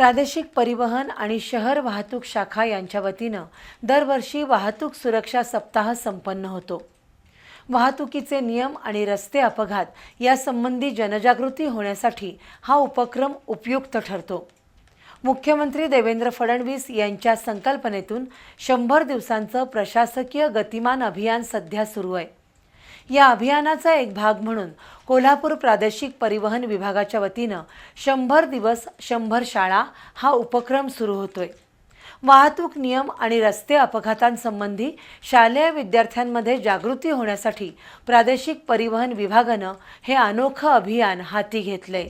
प्रादेशिक परिवहन आणि शहर वाहतूक शाखा यांच्या वतीनं दरवर्षी वाहतूक सुरक्षा सप्ताह संपन्न होतो. वाहतुकीचे नियम आणि रस्ते अपघात यासंबंधी जनजागृती होण्यासाठी हा उपक्रम उपयुक्त ठरतो. मुख्यमंत्री देवेंद्र फडणवीस यांच्या संकल्पनेतून शंभर दिवसांचं प्रशासकीय गतिमान अभियान सध्या सुरू आहे. या अभियानाचा एक भाग म्हणून कोल्हापूर प्रादेशिक परिवहन विभागाच्या वतीनं शंभर दिवस शंभर शाळा हा उपक्रम सुरू होतोय. वाहतूक नियम आणि रस्ते अपघातांसंबंधी शालेय विद्यार्थ्यांमध्ये जागृती होण्यासाठी प्रादेशिक परिवहन विभागानं हे अनोखं अभियान हाती घेतलंय.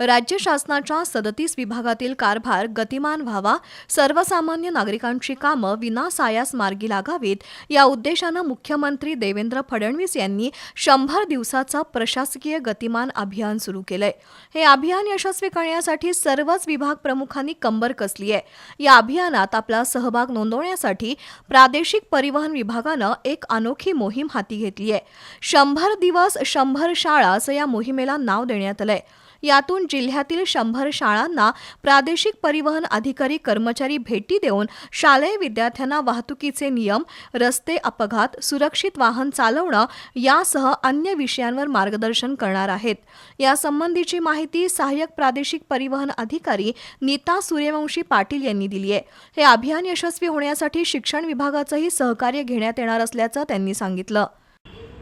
राज्य शासनाच्या सदतीस विभागातील कारभार गतिमान व्हावा सर्वसामान्य नागरिकांची कामं विनासायास मार्गी लागावीत या उद्देशानं मुख्यमंत्री देवेंद्र फडणवीस यांनी शंभर दिवसाचं प्रशासकीय गतिमान अभियान सुरू केलंय. हे अभियान यशस्वी करण्यासाठी सर्वच विभाग प्रमुखांनी कंबर कसली आहे. या अभियानात आपला सहभाग नोंदवण्यासाठी प्रादेशिक परिवहन विभागानं एक अनोखी मोहीम हाती घेतली आहे. शंभर दिवस शंभर शाळा असं या मोहिमेला नाव देण्यात आलंय. यातून जिल्ह्यातील शंभर शाळांना प्रादेशिक परिवहन अधिकारी कर्मचारी भेटी देऊन शालेय विद्यार्थ्यांना वाहतुकीचे नियम रस्ते अपघात सुरक्षित वाहन चालवणं यासह अन्य विषयांवर मार्गदर्शन करणार आहेत. यासंबंधीची माहिती सहाय्यक प्रादेशिक परिवहन अधिकारी नीता सूर्यवंशी पाटील यांनी दिली आहे. हे अभियान यशस्वी होण्यासाठी शिक्षण विभागाचंही सहकार्य घेण्यात येणार असल्याचं त्यांनी सांगितलं.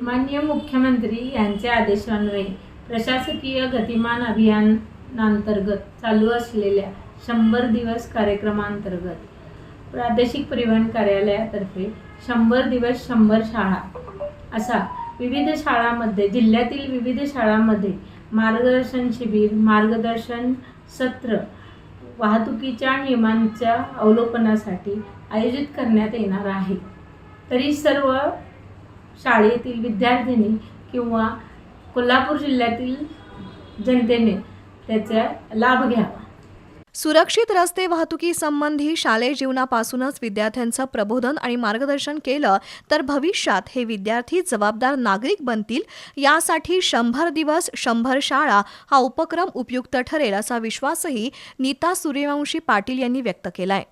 माननीय मुख्यमंत्री यांच्या आदेशान्वये प्रशासकीय गतिमान अभियानांतर्गत चालू असलेल्या शंभर दिवस कार्यक्रमांतर्गत प्रादेशिक परिवहन कार्यालयातर्फे शंभर दिवस शंभर शाळा असा विविध शाळांमध्ये जिल्ह्यातील विविध शाळांमध्ये मार्गदर्शन शिबिर मार्गदर्शन सत्र वाहतुकीच्या नियमांच्या अवलोकनासाठी आयोजित करण्यात येणार आहे. तरी सर्व शाळेतील विद्यार्थिनी किंवा कोल्हापूर जिल्ह्यातील जनतेने त्याचा लाभ घ्यावा. सुरक्षित रस्ते वाहतुकीसंबंधी शालेय जीवनापासूनच विद्यार्थ्यांचं प्रबोधन आणि मार्गदर्शन केलं तर भविष्यात हे विद्यार्थी जबाबदार नागरिक बनतील. यासाठी शंभर दिवस शंभर शाळा हा उपक्रम उपयुक्त ठरेल असा विश्वासही नीता सूर्यवंशी पाटील यांनी व्यक्त केलाय.